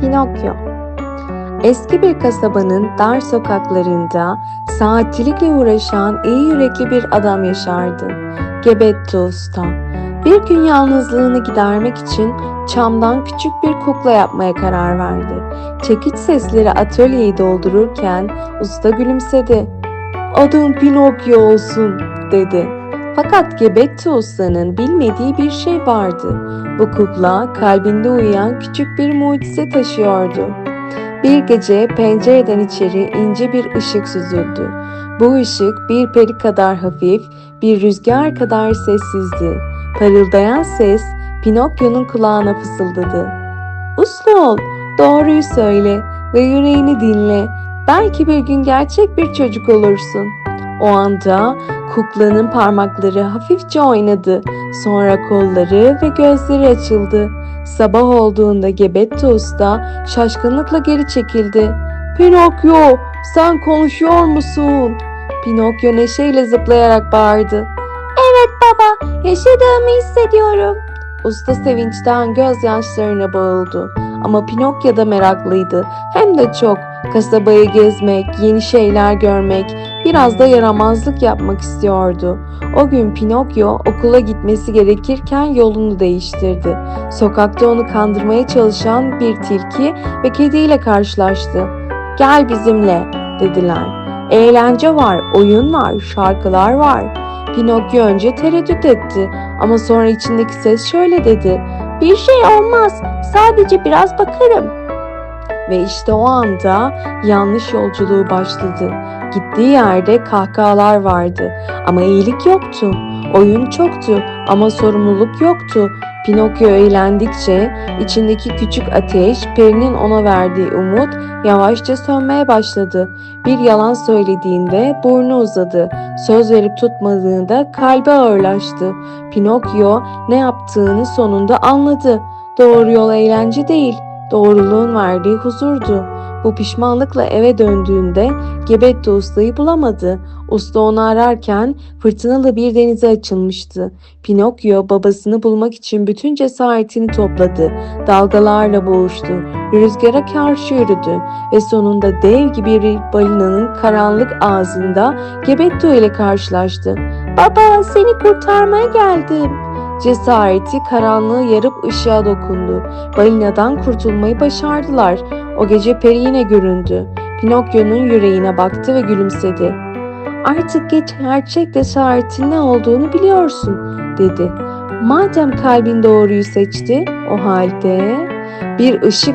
Pinokyo Eski bir kasabanın dar sokaklarında saatçilikle uğraşan iyi yürekli bir adam yaşardı. Gebetto Usta. Bir gün yalnızlığını gidermek için çamdan küçük bir kukla yapmaya karar verdi. Çekiç sesleri atölyeyi doldururken usta gülümsedi. Adım Pinokyo olsun dedi. Fakat Gebetto Usta'nın bilmediği bir şey vardı. Bu kukla kalbinde uyuyan küçük bir mucize taşıyordu. Bir gece pencereden içeri ince bir ışık süzüldü. Bu ışık bir peri kadar hafif, bir rüzgar kadar sessizdi. Parıldayan ses Pinokyo'nun kulağına fısıldadı. Uslu ol, doğruyu söyle ve yüreğini dinle. Belki bir gün gerçek bir çocuk olursun. O anda kuklanın parmakları hafifçe oynadı. Sonra kolları ve gözleri açıldı. Sabah olduğunda Gebetto Usta şaşkınlıkla geri çekildi. Pinokyo, sen konuşuyor musun? Pinokyo neşeyle zıplayarak bağırdı. Evet baba, yaşadığımı hissediyorum. Usta sevinçten gözyaşlarına boğuldu. Ama Pinokyo da meraklıydı. Hem de çok. Kasabayı gezmek, yeni şeyler görmek, biraz da yaramazlık yapmak istiyordu. O gün Pinokyo okula gitmesi gerekirken yolunu değiştirdi. Sokakta onu kandırmaya çalışan bir tilki ve kediyle karşılaştı. Gel bizimle dediler. Eğlence var, oyun var, şarkılar var. Pinokyo önce tereddüt etti ama sonra içindeki ses şöyle dedi. Bir şey olmaz, sadece biraz bakarım. Ve işte o anda yanlış yolculuğu başladı. Gittiği yerde kahkahalar vardı ama iyilik yoktu. Oyun çoktu ama sorumluluk yoktu. Pinokyo eğlendikçe içindeki küçük ateş, perinin ona verdiği umut yavaşça sönmeye başladı. Bir yalan söylediğinde burnu uzadı. Söz verip tutmadığında kalbi ağırlaştı. Pinokyo ne yaptığını sonunda anladı. Doğru yol eğlence değil, doğruluğun verdiği huzurdu. Bu pişmanlıkla eve döndüğünde Gebetto ustayı bulamadı. Usta onu ararken fırtınalı bir denize açılmıştı. Pinokyo babasını bulmak için bütün cesaretini topladı. Dalgalarla boğuştu. Rüzgara karşı yürüdü ve sonunda dev gibi bir balinanın karanlık ağzında Gebetto ile karşılaştı. Baba seni kurtarmaya geldim. Cesareti karanlığı yarıp ışığa dokundu. Balinadan kurtulmayı başardılar. O gece peri yine göründü. Pinokyo'nun yüreğine baktı ve gülümsedi. Artık geç gerçek cesaretin ne olduğunu biliyorsun dedi. Madem kalbin doğruyu seçti o halde bir ışık